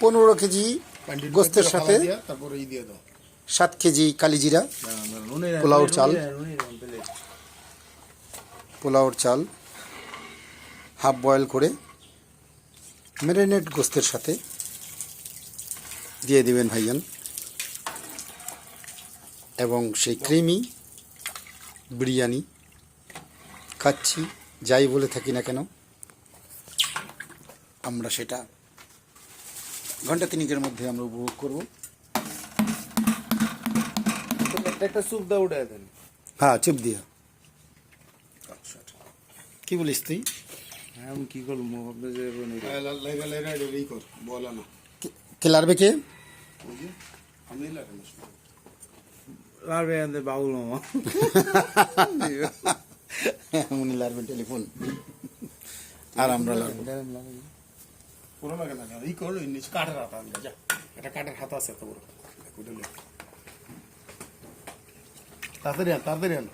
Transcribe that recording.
পনেরো কেজি গোস্তের সাথে সাত কেজি কালিজিরা পোলাওর চাল। পোলাওর চাল হাফ বয়েল করে ম্যারিনেট গোস্তের সাথে দিয়ে দিবেন ভাইজান। এবং সেই ক্রিমি বিরিয়ানি খাচ্ছি যাই বলে থাকি না কেন আমরা সেটা ঘণ্টা তিনিকের মধ্যে আমরা উপভোগ করব। একটা স্যুপ দাও উঠে দেন। হ্যাঁ চুপ দিয়া। কি বলিস তুই? হ্যাঁ আমি কি করব? ভাবতে যে লাইরা লাইরা ই কর বলা না। কে- কে লারবে কে? বুঝলি আমি লাগে না লারবে আনতে বাউল মামা। উনি লারবেন টেলিফোন। আর আমরা লারবো পুরো লাগে না ই করল নিচে কাঠের হাতা আনবে যা। এটা কাঠের হাতা আছে তো বড়। তাড়াতাড়ি আন তাড়াতাড়ি আন।